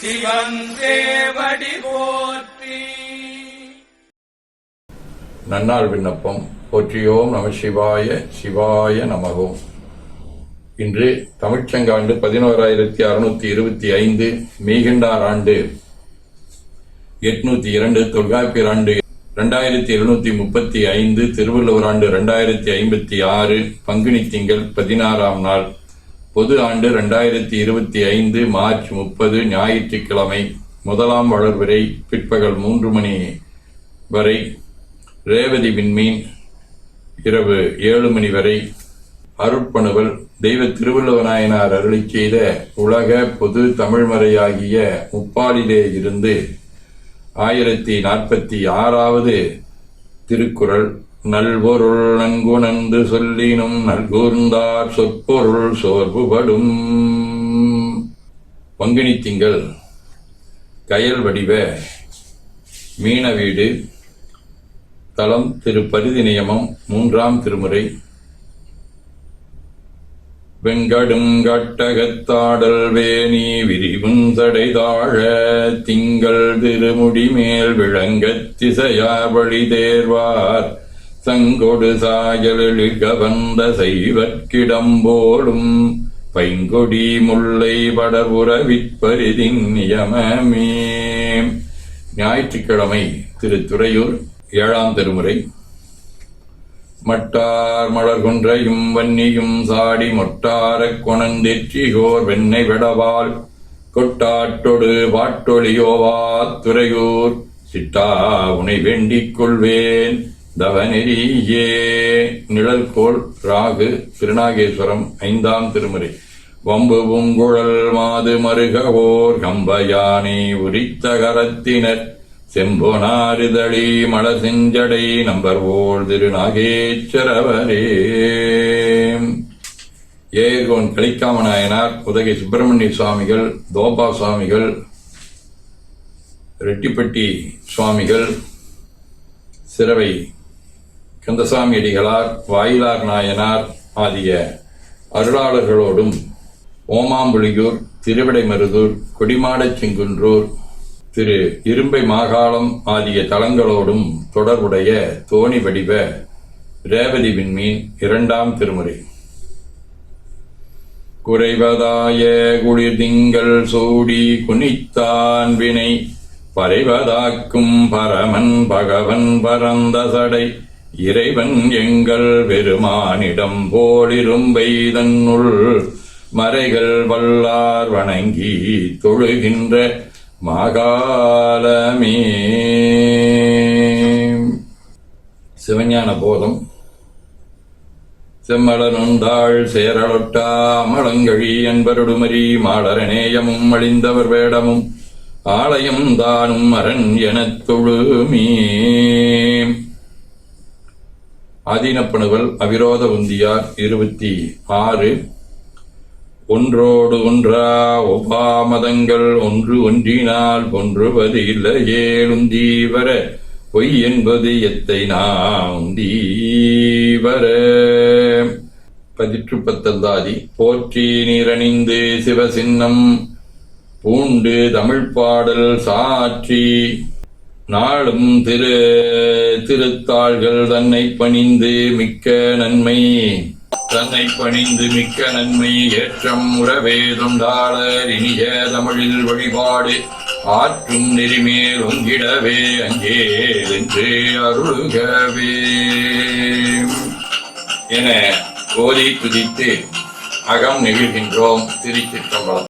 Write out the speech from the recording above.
சிவன் போற்றி. நன்னாள் விண்ணப்பம். போற்றியோம் நம சிவாய சிவாய நமகோம் இன்று தமிழ்ச்சங்காண்டு பதினோராயிரத்தி அறுநூத்தி இருபத்தி ஐந்து மீகண்டார் ஆண்டு எட்நூத்தி இரண்டு தொல்காப்பியர் ஆண்டு ரெண்டாயிரத்தி எழுநூத்தி முப்பத்தி ஐந்து திருவள்ளுவர் ஆண்டு ரெண்டாயிரத்தி ஐம்பத்தி ஆறு பங்குனி திங்கள் பதினாறாம் நாள். பொது ஆண்டு ரெண்டாயிரத்தி இருபத்தி ஐந்து மார்ச் முப்பது ஞாயிற்றுக்கிழமை முதலாம் வளர்வரை பிற்பகல் மூன்று மணி வரை ரேவதி விண்மீன் இரவு ஏழு மணி வரை அருட்பணுவல் தெய்வ திருவள்ளுவநாயனார் அருளிச் செய்த உலக பொது தமிழ்மறையாகிய முப்பாலிலே இருந்து ஆயிரத்தி நாற்பத்தி ஆறாவது திருக்குறள் நல்பொருள் நன்குணந்து சொல்லினும் நல்கூர்ந்தார் சொற்பொருள் சோர்வுபடும். பங்குனி திங்கள் கயல் வடிவ மீன வீடு தலம் திரு பரிதி நியமம் மூன்றாம் திருமுறை. வெங்கடும் கட்டகத்தாடல் வேணி விரிவும் தடைதாழ திங்கள் திருமுடி மேல் விளங்கத் திசையாவழி தேர்வார். சங்கொடு சாயலில் கவர்ந்த செய்வற்கிடம்போடும் பைங்கொடி முல்லை படபுறவிற்பரிதின் நியமமே. ஞாயிற்றுக்கிழமை திரு துறையூர் ஏழாம் திருமுறை. மட்டார் மலர் கொன்றையும் வன்னியும் சாடி மொட்டாரக் கொணந்தெற்றிகோர் வெண்ணை விடவாள். கொட்டாட்டொடு வாட்டொலியோவா துறையூர் சிட்டா உனை வேண்டிக் கொள்வேன். தவநெறியே நிழல்கோள் ராகு திருநாகேஸ்வரம் ஐந்தாம் திருமுறை. வம்பு பூங்குழல் மாது மருகவோர் கம்பயானை உரித்த கரத்தினர் செம்பொனாரிதழி மல செஞ்சடை நம்பர் ஓர் திருநாகேஸ்வரவரே ஏகோன் கலிக்காம நாயனார் உதகை சுப்பிரமணிய சுவாமிகள் தோபா சுவாமிகள் ரெட்டிப்பட்டி சுவாமிகள் சிறவை கந்தசாமி அடிகளார் வாயிலார் நாயனார் ஆகிய அருளாளர்களோடும் ஓமாம்புலியூர் திருவிடைமருதூர் கொடிமாடச் செங்குன்றூர் திரு இரும்பை மாகாளம் ஆகிய தலங்களோடும் தொடர்புடைய தோணி வடிவ ரேவதி விண்மீன் இரண்டாம் திருமுறை. குறைவதாய குளிர் திங்கள் சூடி குனித்தான் வினை பறைவதாக்கும் பரமன் பகவன் பரந்த சடை. இறைவன் எங்கள் பெருமானிடம் போலிரும்பை தன்னுள் மறைகள் வல்லார் வணங்கி தொழுகின்ற மாகாலமே. சிவஞான போதம் செம்மலனுந்தாள் சேரலொட்டா அமலங்கழி என்பருடுமரி மாடரநேயமும் அழிந்தவர் வேடமும் ஆலயம் தானும் அரண் எனத் தொழுமே. ஆதீனப்பணுவல் அவிரோத உந்தியார் இருபத்தி ஆறு. ஒன்றோடு ஒன்றா ஒவ்வாமதங்கள் ஒன்று ஒன்றினால் ஒன்றுவது வர பொய் என்பது எத்தை நான் தீவர. பதிற்று பத்தந்தாதி போற்றி நீரணிந்து சிவசின்னம் பூண்டு தமிழ் பாடல் சாற்றி நாளும் திரு திருத்தாள்கள் தன்னை பணிந்து மிக்க நன்மை. தன்னை பணிந்து மிக்க நன்மை ஏற்றம் உறவே தொண்டாளர் இனிய தமிழில் வழிபாடு. ஆற்றும் நெறிமேல் ஒங்கிடவே அங்கே என்று அருள்கவே. என கோரி துதித்து அகம் நெகிழ்கின்றோம் திருச்சிற்றம்பலம்.